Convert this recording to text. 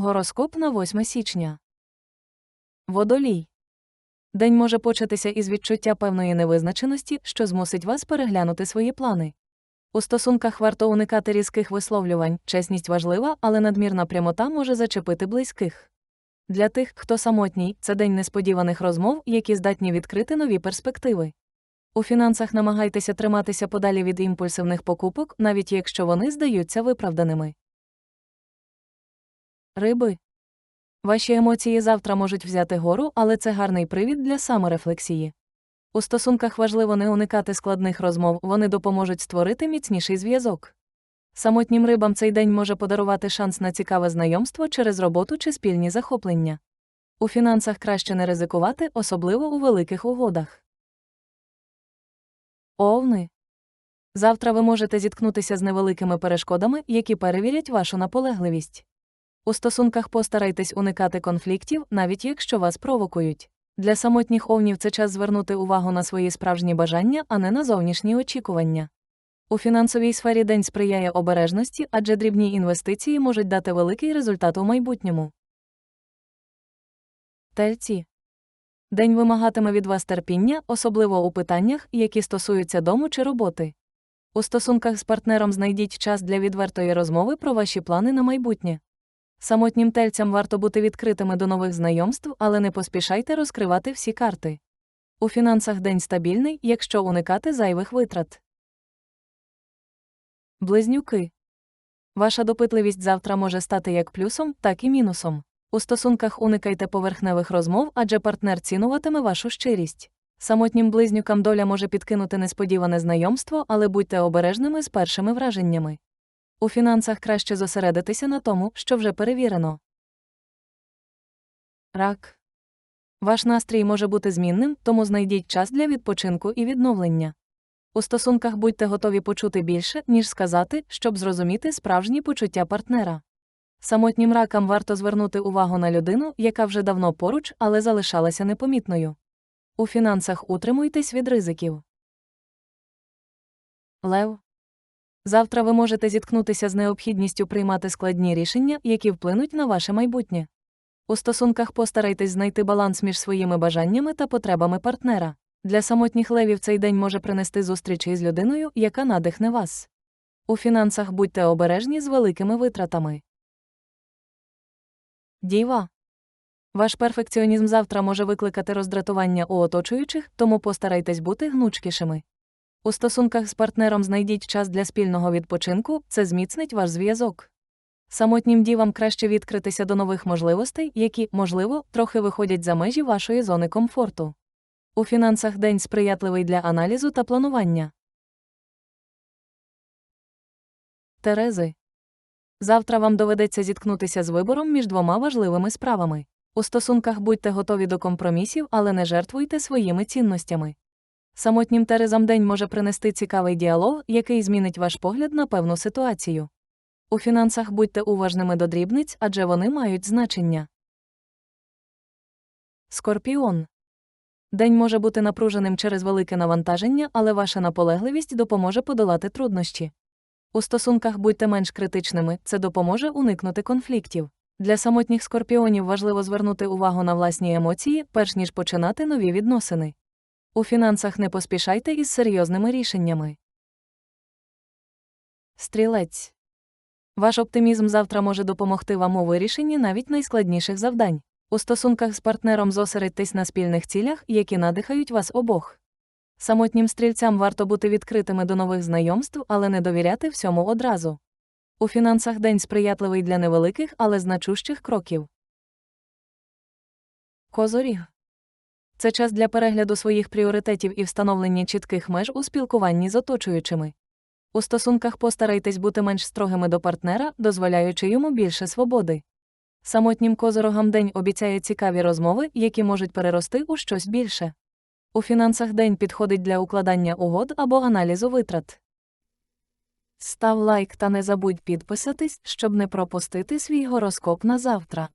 Гороскоп на 8 січня. Водолій. День може початися із відчуття певної невизначеності, що змусить вас переглянути свої плани. У стосунках варто уникати різких висловлювань, чесність важлива, але надмірна прямота може зачепити близьких. Для тих, хто самотній, це день несподіваних розмов, які здатні відкрити нові перспективи. У фінансах намагайтеся триматися подалі від імпульсивних покупок, навіть якщо вони здаються виправданими. Риби. Ваші емоції завтра можуть взяти гору, але це гарний привід для саморефлексії. У стосунках важливо не уникати складних розмов, вони допоможуть створити міцніший зв'язок. Самотнім рибам цей день може подарувати шанс на цікаве знайомство через роботу чи спільні захоплення. У фінансах краще не ризикувати, особливо у великих угодах. Овни. Завтра ви можете зіткнутися з невеликими перешкодами, які перевірять вашу наполегливість. У стосунках постарайтесь уникати конфліктів, навіть якщо вас провокують. Для самотніх овнів це час звернути увагу на свої справжні бажання, а не на зовнішні очікування. У фінансовій сфері день сприяє обережності, адже дрібні інвестиції можуть дати великий результат у майбутньому. Тельці. День вимагатиме від вас терпіння, особливо у питаннях, які стосуються дому чи роботи. У стосунках з партнером знайдіть час для відвертої розмови про ваші плани на майбутнє. Самотнім тельцям варто бути відкритими до нових знайомств, але не поспішайте розкривати всі карти. У фінансах день стабільний, якщо уникати зайвих витрат. Близнюки. Ваша допитливість завтра може стати як плюсом, так і мінусом. У стосунках уникайте поверхневих розмов, адже партнер цінуватиме вашу щирість. Самотнім близнюкам доля може підкинути несподіване знайомство, але будьте обережними з першими враженнями. У фінансах краще зосередитися на тому, що вже перевірено. Рак. Ваш настрій може бути змінним, тому знайдіть час для відпочинку і відновлення. У стосунках будьте готові почути більше, ніж сказати, щоб зрозуміти справжні почуття партнера. Самотнім ракам варто звернути увагу на людину, яка вже давно поруч, але залишалася непомітною. У фінансах утримуйтесь від ризиків. Лев. Завтра ви можете зіткнутися з необхідністю приймати складні рішення, які вплинуть на ваше майбутнє. У стосунках постарайтесь знайти баланс між своїми бажаннями та потребами партнера. Для самотніх левів цей день може принести зустрічі з людиною, яка надихне вас. У фінансах будьте обережні з великими витратами. Діва. Ваш перфекціонізм завтра може викликати роздратування у оточуючих, тому постарайтесь бути гнучкішими. У стосунках з партнером знайдіть час для спільного відпочинку, це зміцнить ваш зв'язок. Самотнім дівам краще відкритися до нових можливостей, які, можливо, трохи виходять за межі вашої зони комфорту. У фінансах день сприятливий для аналізу та планування. Терези. Завтра вам доведеться зіткнутися з вибором між двома важливими справами. У стосунках будьте готові до компромісів, але не жертвуйте своїми цінностями. Самотнім Терезам день може принести цікавий діалог, який змінить ваш погляд на певну ситуацію. У фінансах будьте уважними до дрібниць, адже вони мають значення. Скорпіон. День може бути напруженим через велике навантаження, але ваша наполегливість допоможе подолати труднощі. У стосунках будьте менш критичними, це допоможе уникнути конфліктів. Для самотніх скорпіонів важливо звернути увагу на власні емоції, перш ніж починати нові відносини. У фінансах не поспішайте із серйозними рішеннями. Стрілець. Ваш оптимізм завтра може допомогти вам у вирішенні навіть найскладніших завдань. У стосунках з партнером зосередьтесь на спільних цілях, які надихають вас обох. Самотнім стрільцям варто бути відкритими до нових знайомств, але не довіряти всьому одразу. У фінансах день сприятливий для невеликих, але значущих кроків. Козоріг. Це час для перегляду своїх пріоритетів і встановлення чітких меж у спілкуванні з оточуючими. У стосунках постарайтесь бути менш строгими до партнера, дозволяючи йому більше свободи. Самотнім козорогам день обіцяє цікаві розмови, які можуть перерости у щось більше. У фінансах день підходить для укладання угод або аналізу витрат. Став лайк та не забудь підписатись, щоб не пропустити свій гороскоп на завтра.